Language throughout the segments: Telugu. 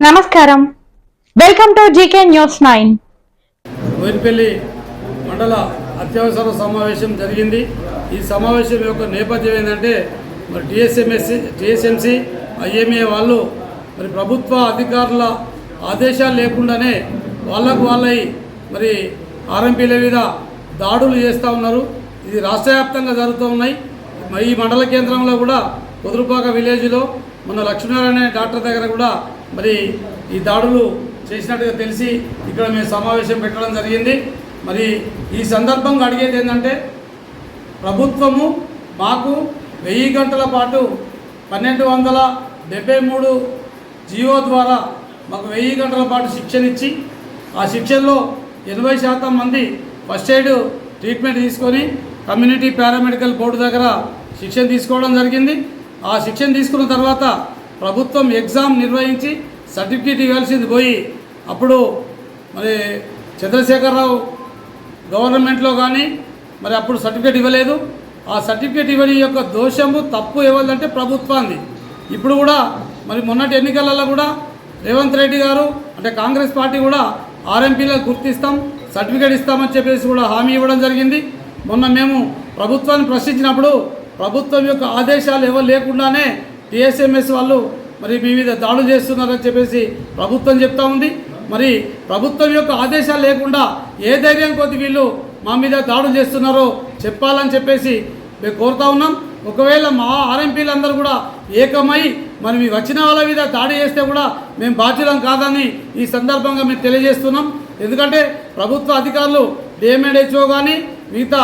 నమస్కారం. Welcome to GK news nine Boinapalli మండల అత్యవసర సమావేశం జరిగింది. ఈ సమావేశం యొక్క నేపథ్యం ఏంటంటే మరి టిఎస్ఎంఎస్సి టిఎస్ఎంసి ఐఎంఏ వాళ్ళు మరి ప్రభుత్వ అధికారుల ఆదేశాలు లేకుండానే వాళ్ళకు వాళ్ళై మరి ఆర్ఎంపీల మీద దాడులు చేస్తూ ఉన్నారు. ఇది రాష్ట్ర వ్యాప్తంగా జరుగుతూ ఉన్నాయి. మరి ఈ మండల కేంద్రంలో కూడా కుదురుపాక విలేజ్లో మన లక్ష్మీనారాయణ డాక్టర్ దగ్గర కూడా మరి ఈ దాడులు చేసినట్టుగా తెలిసి ఇక్కడ మేము సమావేశం పెట్టడం జరిగింది. మరి ఈ సందర్భంగా అడిగేది ఏంటంటే ప్రభుత్వము మాకు వెయ్యి గంటల పాటు పన్నెండు వందల డెబ్బై మూడు జియో ద్వారా మాకు వెయ్యి గంటల పాటు శిక్షణ ఇచ్చి ఆ శిక్షణలో ఎనభై శాతం మంది ఫస్ట్ ఎయిడ్ ట్రీట్మెంట్ తీసుకొని కమ్యూనిటీ పారామెడికల్ బోర్డు దగ్గర శిక్షణ తీసుకోవడం జరిగింది. ఆ శిక్షణ తీసుకున్న తర్వాత ప్రభుత్వం ఎగ్జామ్ నిర్వహించి సర్టిఫికేట్ ఇవ్వాల్సింది పోయి అప్పుడు మరి చంద్రశేఖరరావు గవర్నమెంట్లో కానీ మరి అప్పుడు సర్టిఫికేట్ ఇవ్వలేదు. ఆ సర్టిఫికేట్ ఇవ్వని యొక్క దోషము తప్పు ఇవ్వాలంటే ప్రభుత్వాన్ని ఇప్పుడు కూడా మరి మొన్నటి ఎన్నికలలో కూడా రేవంత్ రెడ్డి గారు అంటే కాంగ్రెస్ పార్టీ కూడా ఆర్ఎంపీలకు గుర్తిస్తాం సర్టిఫికేట్ ఇస్తామని చెప్పేసి కూడా హామీ ఇవ్వడం జరిగింది. మొన్న మేము ప్రభుత్వాన్ని ప్రశ్నించినప్పుడు ప్రభుత్వం యొక్క ఆదేశాలు ఎవరు లేకుండానే టీఎస్ఎంఎస్ వాళ్ళు మరి మీ మీద దాడులు చేస్తున్నారని చెప్పేసి ప్రభుత్వం చెప్తా ఉంది. మరి ప్రభుత్వం యొక్క ఆదేశాలు లేకుండా ఏ ధైర్యం కొద్ది వీళ్ళు మా మీద దాడులు చేస్తున్నారో చెప్పాలని చెప్పేసి మేము కోరుతా ఉన్నాం. ఒకవేళ మా ఆర్ఎంపీలందరూ కూడా ఏకమై మరి మీ వచ్చిన వాళ్ళ మీద దాడి చేస్తే కూడా మేము బాధ్యులం కాదని ఈ సందర్భంగా మేము తెలియజేస్తున్నాం. ఎందుకంటే ప్రభుత్వ అధికారులు డిఎంఎడ్హెచ్ఓ కానీ మిగతా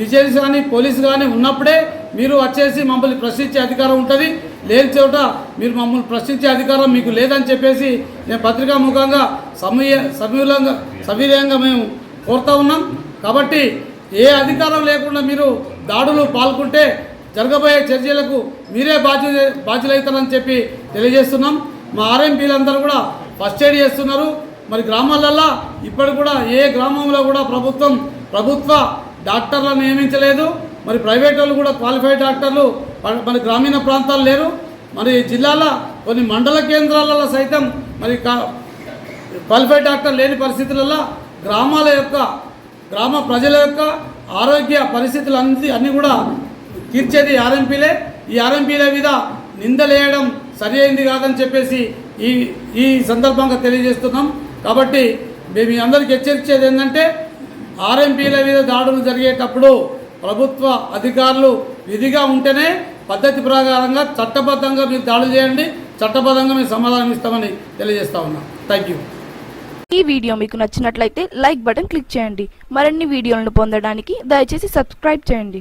విజిలెన్స్ కానీ పోలీసు కానీ ఉన్నప్పుడే మీరు వచ్చేసి మమ్మల్ని ప్రశ్నించే అధికారం ఉంటుంది. లేని చోట మీరు మమ్మల్ని ప్రశ్నించే అధికారం మీకు లేదని చెప్పేసి నేను పత్రికా ముఖంగా సమయ సమీలంగా సవీర్యంగా మేము కోరుతా ఉన్నాం. కాబట్టి ఏ అధికారం లేకుండా మీరు దాడులు పాల్గొంటే జరగబోయే చర్యలకు మీరే బాధ్యత బాధ్యులవుతారని చెప్పి తెలియజేస్తున్నాం. మా ఆర్ఎంపీలందరూ కూడా ఫస్ట్ ఎయిడ్ చేస్తున్నారు. మరి గ్రామాలల్లో ఇప్పటికి కూడా ఏ గ్రామంలో కూడా ప్రభుత్వం ప్రభుత్వ డాక్టర్లను నియమించలేదు. మరి ప్రైవేట్ వాళ్ళు కూడా క్వాలిఫైడ్ డాక్టర్లు మన- గ్రామీణ ప్రాంతాలు లేరు. మరి జిల్లాలో కొన్ని మండల కేంద్రాలలో సైతం మరి కా- క్వాలిఫైడ్ డాక్టర్ లేని పరిస్థితులలో గ్రామాల యొక్క గ్రామ ప్రజల యొక్క ఆరోగ్య పరిస్థితులు అన్ని అన్నీ కూడా తీర్చేది ఆర్ఎంపీలే. ఈ ఆర్ఎంపీల మీద నిందలేయడం సరి అయింది కాదని చెప్పేసి ఈ ఈ సందర్భంగా తెలియజేస్తున్నాం. కాబట్టి మేము మీ అందరికీ హెచ్చరించేది ఏంటంటే ఆర్ఎంపీల మీద దాడులు జరిగేటప్పుడు ప్రభుత్వ అధికారులు విధిగా ఉంటేనే పద్ధతి ప్రకారంగా చట్టబద్ధంగా మీరు దాడులు చేయండి చట్టబద్ధంగా మేము సమాధానం ఇస్తామని తెలియజేస్తా ఉన్నాం. థ్యాంక్ యూ ఈ వీడియో మీకు నచ్చినట్లయితే లైక్ బటన్ క్లిక్ చేయండి. మరిన్ని వీడియోలను పొందడానికి దయచేసి సబ్స్క్రైబ్ చేయండి.